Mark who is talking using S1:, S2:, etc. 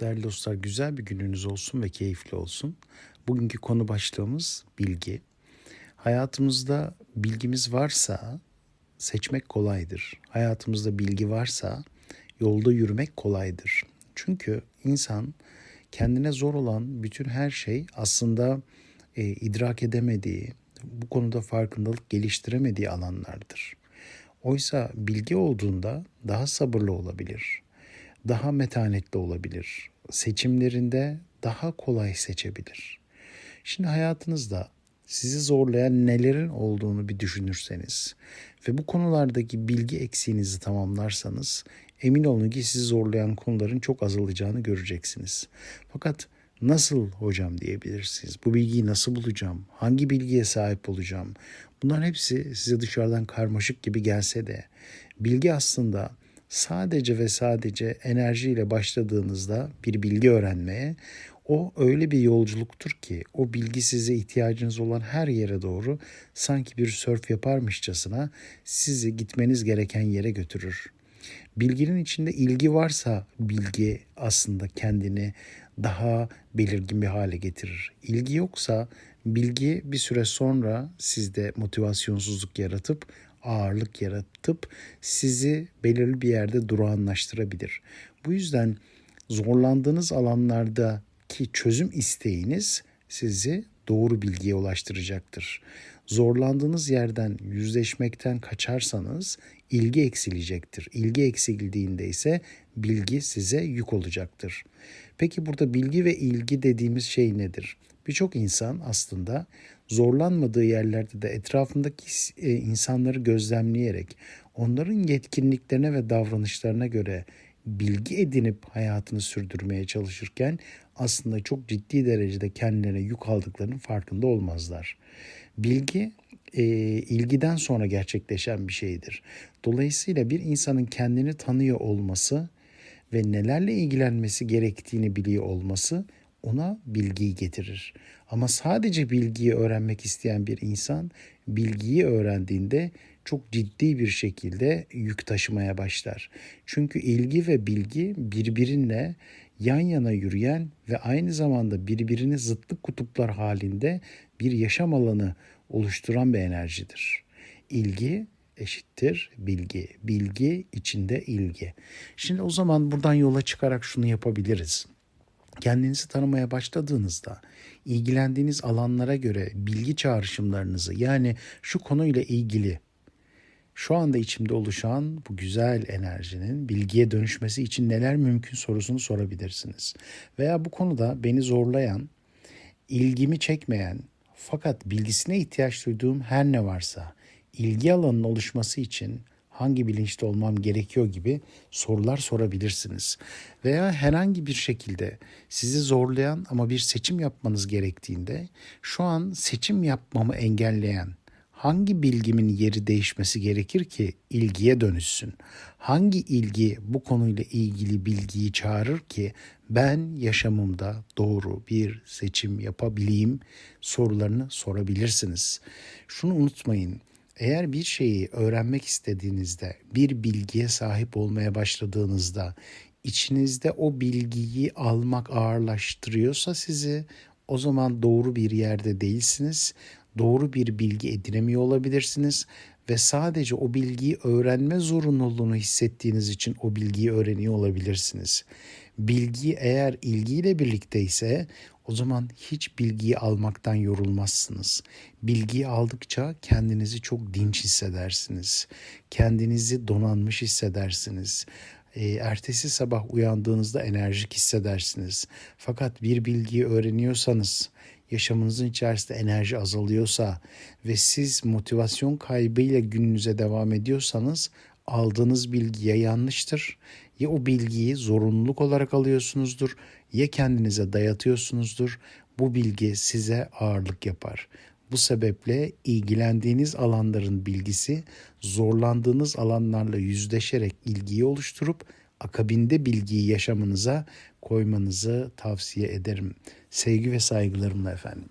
S1: Değerli dostlar güzel bir gününüz olsun ve keyifli olsun. Bugünkü konu başlığımız bilgi. Hayatımızda bilgimiz varsa seçmek kolaydır. Hayatımızda bilgi varsa yolda yürümek kolaydır. Çünkü insan kendine zor olan bütün her şey aslında e, idrak edemediği, bu konuda farkındalık geliştiremediği alanlardır. Oysa bilgi olduğunda daha sabırlı olabilir, daha metanetli olabilir, seçimlerinde daha kolay seçebilir. Şimdi hayatınızda sizi zorlayan nelerin olduğunu bir düşünürseniz ve bu konulardaki bilgi eksiğinizi tamamlarsanız emin olun ki sizi zorlayan konuların çok azalacağını göreceksiniz. Fakat nasıl hocam diyebilirsiniz. Bu bilgiyi nasıl bulacağım? Hangi bilgiye sahip olacağım? Bunların hepsi size dışarıdan karmaşık gibi gelse de bilgi aslında sadece ve sadece enerjiyle başladığınızda bir bilgi öğrenmeye o öyle bir yolculuktur ki o bilgi size ihtiyacınız olan her yere doğru sanki bir sörf yaparmışçasına sizi gitmeniz gereken yere götürür. Bilginin içinde ilgi varsa bilgi aslında kendini daha belirgin bir hale getirir. İlgi yoksa bilgi bir süre sonra sizde motivasyonsuzluk yaratıp ağırlık yaratıp sizi belirli bir yerde durağanlaştırabilir. Bu yüzden zorlandığınız alanlardaki çözüm isteğiniz sizi doğru bilgiye ulaştıracaktır. Zorlandığınız yerden yüzleşmekten kaçarsanız ilgi eksilecektir. İlgi eksildiğinde ise bilgi size yük olacaktır. Peki burada bilgi ve ilgi dediğimiz şey nedir? Birçok insan aslında zorlanmadığı yerlerde de etrafındaki e, insanları gözlemleyerek onların yetkinliklerine ve davranışlarına göre bilgi edinip hayatını sürdürmeye çalışırken aslında çok ciddi derecede kendilerine yük aldıklarının farkında olmazlar. Bilgi e, ilgiden sonra gerçekleşen bir şeydir. Dolayısıyla bir insanın kendini tanıyor olması ve nelerle ilgilenmesi gerektiğini biliyor olması ona bilgiyi getirir. Ama sadece bilgiyi öğrenmek isteyen bir insan bilgiyi öğrendiğinde çok ciddi bir şekilde yük taşımaya başlar. Çünkü ilgi ve bilgi birbirine yan yana yürüyen ve aynı zamanda birbirini zıtlık kutuplar halinde bir yaşam alanı oluşturan bir enerjidir. İlgi eşittir bilgi. Bilgi içinde ilgi. Şimdi o zaman buradan yola çıkarak şunu yapabiliriz. Kendinizi tanımaya başladığınızda ilgilendiğiniz alanlara göre bilgi çağrışımlarınızı yani şu konuyla ilgili şu anda içimde oluşan bu güzel enerjinin bilgiye dönüşmesi için neler mümkün sorusunu sorabilirsiniz. Veya bu konuda beni zorlayan, ilgimi çekmeyen fakat bilgisine ihtiyaç duyduğum her ne varsa ilgi alanının oluşması için hangi bilinçte olmam gerekiyor gibi sorular sorabilirsiniz. Veya herhangi bir şekilde sizi zorlayan ama bir seçim yapmanız gerektiğinde şu an seçim yapmamı engelleyen hangi bilgimin yeri değişmesi gerekir ki ilgiye dönüşsün? Hangi ilgi bu konuyla ilgili bilgiyi çağırır ki ben yaşamımda doğru bir seçim yapabileyim sorularını sorabilirsiniz. Şunu unutmayın. Eğer bir şeyi öğrenmek istediğinizde, bir bilgiye sahip olmaya başladığınızda içinizde o bilgiyi almak ağırlaştırıyorsa sizi o zaman doğru bir yerde değilsiniz. Doğru bir bilgi edinemiyor olabilirsiniz ve sadece o bilgiyi öğrenme zorunluluğunu hissettiğiniz için o bilgiyi öğreniyor olabilirsiniz. Bilgi eğer ilgiyle birlikte ise o zaman hiç bilgiyi almaktan yorulmazsınız. Bilgiyi aldıkça kendinizi çok dinç hissedersiniz. Kendinizi donanmış hissedersiniz. E, ertesi sabah uyandığınızda enerjik hissedersiniz. Fakat bir bilgiyi öğreniyorsanız, yaşamınızın içerisinde enerji azalıyorsa ve siz motivasyon kaybıyla gününüze devam ediyorsanız aldığınız bilgi ya yanlıştır ya o bilgiyi zorunluluk olarak alıyorsunuzdur ya kendinize dayatıyorsunuzdur. Bu bilgi size ağırlık yapar. Bu sebeple ilgilendiğiniz alanların bilgisi zorlandığınız alanlarla yüzleşerek ilgiyi oluşturup akabinde bilgiyi yaşamınıza koymanızı tavsiye ederim. Sevgi ve saygılarımla efendim.